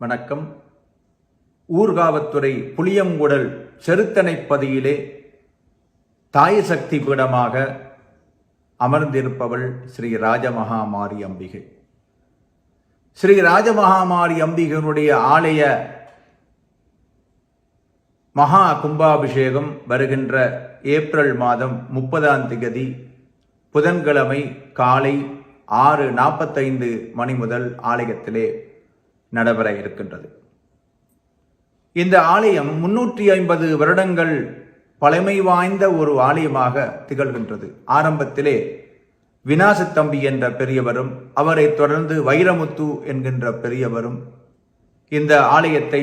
வணக்கம். ஊர்காவத்துறை புளியங்குடல் செருத்தனைப்பதியிலே தாயசக்தி பீடமாக அமர்ந்திருப்பவள் ஸ்ரீ ராஜமகாமாரி அம்பிகை. ஸ்ரீ ராஜமகாமாரி அம்பிகையினுடைய ஆலய மகா கும்பாபிஷேகம் வருகின்ற ஏப்ரல் மாதம் முப்பதாம் திகதி புதன்கிழமை காலை ஆறு நாற்பத்தைந்து மணி முதல் ஆலயத்திலே நடைபெற இருக்கின்றது. இந்த ஆலயம் முன்னூற்றி ஐம்பது வருடங்கள் பழமை வாய்ந்த ஒரு ஆலயமாக திகழ்கின்றது. ஆரம்பத்திலே வினாசத்தம்பி என்ற பெரியவரும் அவரைத் தொடர்ந்து வைரமுத்து என்கின்ற பெரியவரும் இந்த ஆலயத்தை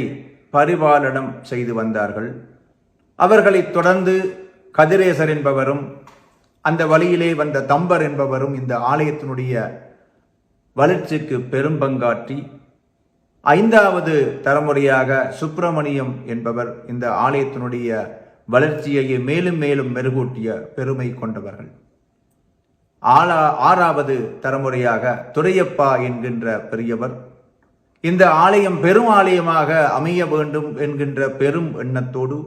பரிபாலனம் செய்து வந்தார்கள். அவர்களைத் தொடர்ந்து கதிரேசர் என்பவரும் அந்த வழியிலே வந்த தம்பர் என்பவரும் இந்த ஆலயத்தினுடைய வளர்ச்சிக்கு பெரும் பங்காற்றி ஐந்தாவது தலைமுறையாக சுப்பிரமணியம் என்பவர் இந்த ஆலயத்தினுடைய வளர்ச்சியை மேலும் மேலும் மெருகூட்டிய பெருமை கொண்டவர்கள். ஆளா ஆறாவது தலைமுறையாக துரையப்பா என்கின்ற பெரியவர் இந்த ஆலயம் பெரும் ஆலயமாக அமைய வேண்டும் என்கின்ற பெரும் எண்ணத்தோடு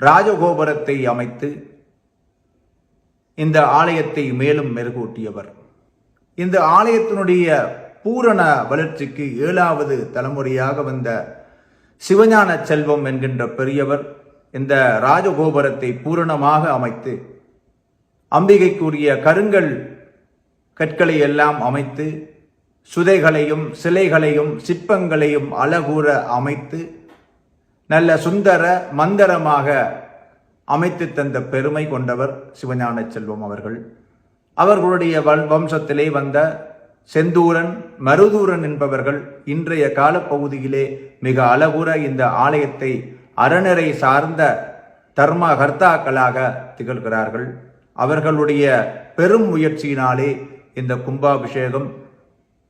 ராஜகோபுரத்தை அமைத்து இந்த ஆலயத்தை மேலும் மெருகூட்டியவர். இந்த ஆலயத்தினுடைய பூரண வளர்ச்சிக்கு ஏழாவது தலைமுறையாக வந்த சிவஞான செல்வம் என்கின்ற பெரியவர் இந்த ராஜகோபுரத்தை பூரணமாக அமைத்து அம்பிகைக்குரிய கருங்கல் கற்களை எல்லாம் அமைத்து சுதைகளையும் சிலைகளையும் சிற்பங்களையும் அழகூற அமைத்து நல்ல சுந்தர மந்தரமாக அமைத்து தந்த பெருமை கொண்டவர் சிவஞான செல்வம் அவர்கள். அவர்களுடைய வம்சத்திலே வந்த செந்தூரன் மருதூரன் என்பவர்கள் இன்றைய காலப்பகுதியிலே மிக அழகுற இந்த ஆலயத்தை அறநரை சார்ந்த தர்ம கர்த்தாக்களாக திகழ்கிறார்கள். அவர்களுடைய பெரும் முயற்சியினாலே இந்த கும்பாபிஷேகம்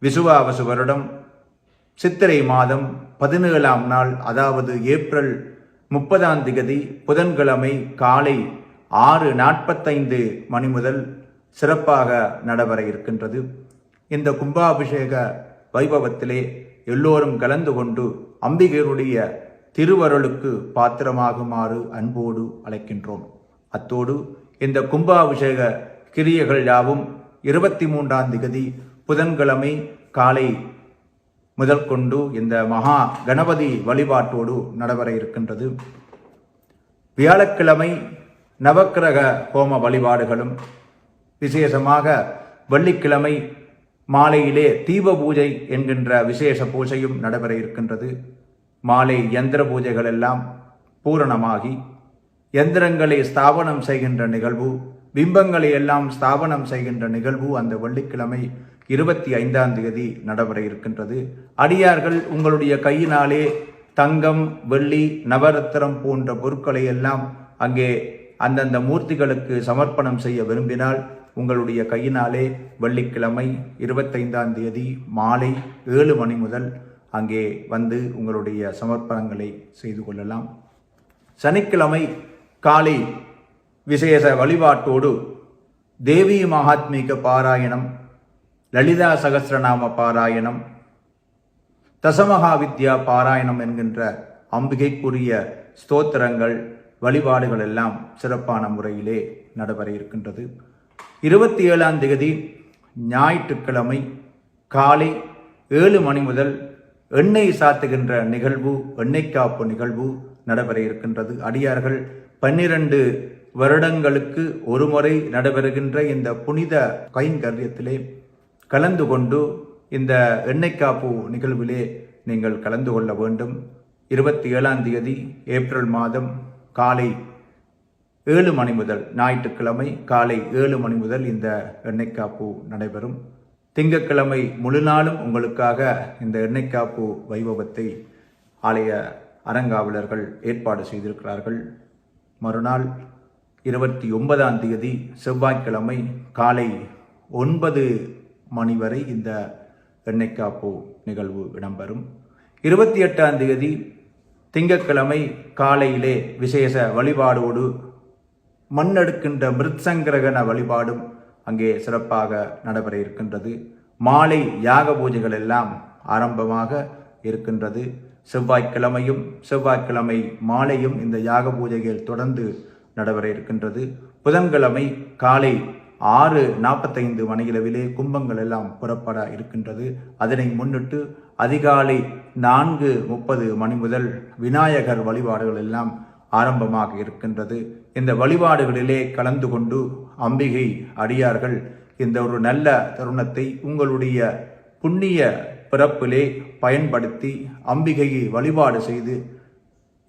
விசுவாவசு வருடம் சித்திரை மாதம் பதினேழாம் நாள் அதாவது ஏப்ரல் முப்பதாம் திகதி புதன்கிழமை காலை ஆறு நாற்பத்தைந்து மணி முதல் சிறப்பாக நடைபெற இருக்கின்றது. இந்த கும்பாபிஷேக வைபவத்திலே எல்லோரும் கலந்து கொண்டு அம்பிகையருடைய திருவருளுக்கு பாத்திரமாகுமாறு அன்போடு அழைக்கின்றோம். அத்தோடு இந்த கும்பாபிஷேக கிரியைகள் யாவும் இருபத்தி மூன்றாம் திகதி புதன்கிழமை காலை முதல் கொண்டு இந்த மகா கணபதி வழிபாட்டோடு நடைபெற இருக்கின்றது. வியாழக்கிழமை நவக்கிரக ஹோம வழிபாடுகளும் விசேஷமாக வெள்ளிக்கிழமை மாலையிலே தீப பூஜை என்கின்ற விசேஷ பூஜையும் நடைபெற இருக்கின்றது. மாலை யந்திர பூஜைகள் எல்லாம் பூரணமாகி யந்திரங்களை ஸ்தாபனம் செய்கின்ற நிகழ்வு பிம்பங்களை எல்லாம் ஸ்தாபனம் செய்கின்ற நிகழ்வு அந்த வெள்ளிக்கிழமை இருபத்தி ஐந்தாம் தேதி நடைபெற இருக்கின்றது. அடியார்கள் உங்களுடைய கையினாலே தங்கம் வெள்ளி நவரத்தினம் போன்ற பொருட்களை எல்லாம் அங்கே அந்தந்த மூர்த்திகளுக்கு சமர்ப்பணம் செய்ய விரும்பினால் உங்களுடைய கையினாலே வெள்ளிக்கிழமை இருபத்தைந்தாம் தேதி மாலை ஏழு மணி முதல் அங்கே வந்து உங்களுடைய சமர்ப்பணங்களை செய்து கொள்ளலாம். சனிக்கிழமை காலை விசேஷ வழிபாட்டோடு தேவி மகாத்மிக பாராயணம் லலிதா சகசிரநாம பாராயணம் தசமகா வித்யா பாராயணம் என்கின்ற அம்பிகைக்குரிய ஸ்தோத்திரங்கள் வழிபாடுகள் எல்லாம் சிறப்பான முறையிலே நடைபெற இருக்கின்றது. இருபத்தி ஏழாம் தேதி ஞாயிற்றுக்கிழமை காலை ஏழு மணி முதல் எண்ணெய் சாத்துகின்ற நிகழ்வு எண்ணெய் காப்பு நிகழ்வு நடைபெற இருக்கின்றது. அடியார்கள் பன்னிரண்டு வருடங்களுக்கு ஒருமுறை நடைபெறுகின்ற இந்த புனித கைங்கரியத்திலே கலந்து கொண்டு இந்த எண்ணெய் காப்பு நிகழ்விலே நீங்கள் கலந்து கொள்ள வேண்டும். இருபத்தி ஏழாம் தேதி ஏப்ரல் மாதம் காலை ஏழு மணி முதல் ஞாயிற்றுக்கிழமை காலை ஏழு மணி முதல் இந்த எண்ணெய் காப்பு நடைபெறும். திங்கட்கிழமை முழு நாளும் உங்களுக்காக இந்த எண்ணெய் காப்பு வைபவத்தை ஆலய அறங்காவலர்கள் ஏற்பாடு செய்திருக்கிறார்கள். மறுநாள் இருபத்தி ஒன்பதாம் தேதி செவ்வாய்க்கிழமை காலை ஒன்பது மணி வரை இந்த எண்ணெய் காப்பு நிகழ்வு இடம்பெறும். இருபத்தி எட்டாம் தேதி திங்கட்கிழமை காலையிலே விசேஷ வழிபாடோடு மண்ணெடுக்கின்ற மிருத்சங்கிரகண வழிபாடும் அங்கே சிறப்பாக நடைபெற இருக்கின்றது. மாலை யாக பூஜைகள் எல்லாம் ஆரம்பமாக இருக்கின்றது. செவ்வாய்க்கிழமையும் செவ்வாய்க்கிழமை மாலையும் இந்த யாக பூஜைகள் தொடர்ந்து நடைபெற இருக்கின்றது. புதன்கிழமை காலை ஆறு நாற்பத்தைந்து மணியளவிலே கும்பங்கள் எல்லாம் புறப்பட இருக்கின்றது. அதனை முன்னிட்டு அதிகாலை நான்கு முப்பது மணி முதல் விநாயகர் வழிபாடுகள் எல்லாம் ஆரம்பமாக இருக்கின்றது. இந்த வழிபாடுகளிலே கலந்து கொண்டு அம்பிகை அடியார்கள் இந்த ஒரு நல்ல தருணத்தை உங்களுடைய புண்ணிய பிறப்பிலே பயன்படுத்தி அம்பிகையை வழிபாடு செய்து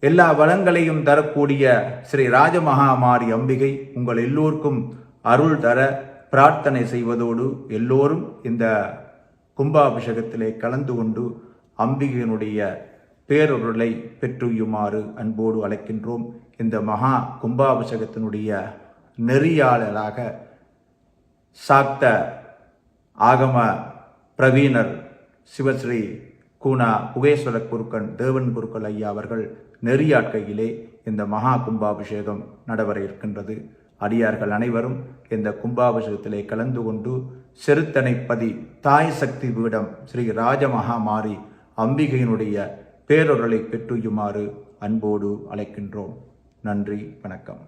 எல்லா வளங்களையும் தரக்கூடிய ஸ்ரீ ராஜமகாமாரி அம்பிகை உங்கள் எல்லோருக்கும் அருள் தர பிரார்த்தனை செய்வதோடு எல்லோரும் இந்த கும்பாபிஷேகத்திலே கலந்து கொண்டு அம்பிகையினுடைய பேரொருளை பெற்றுயுமாறு அன்போடு அழைக்கின்றோம். இந்த மகா கும்பாபிஷேகத்தினுடைய நெறியாளராக சாக்த ஆகம பிரவீணர் சிவஸ்ரீ கூனா புகேஸ்வர குருக்கன் தேவன் குருக்கள் ஐயா அவர்கள் நெறியாட்கையிலே இந்த மகா கும்பாபிஷேகம் நடைபெற இருக்கின்றது. அடியார்கள் அனைவரும் இந்த கும்பாபிஷேகத்திலே கலந்து கொண்டு செருத்தனைப்பதி தாய் சக்தி பீடம் ஸ்ரீ ராஜமகாமாரி அம்பிகையினுடைய பேரொருளை பெற்றுயுமாறு அன்போடு அழைக்கின்றோம். நன்றி வணக்கம்.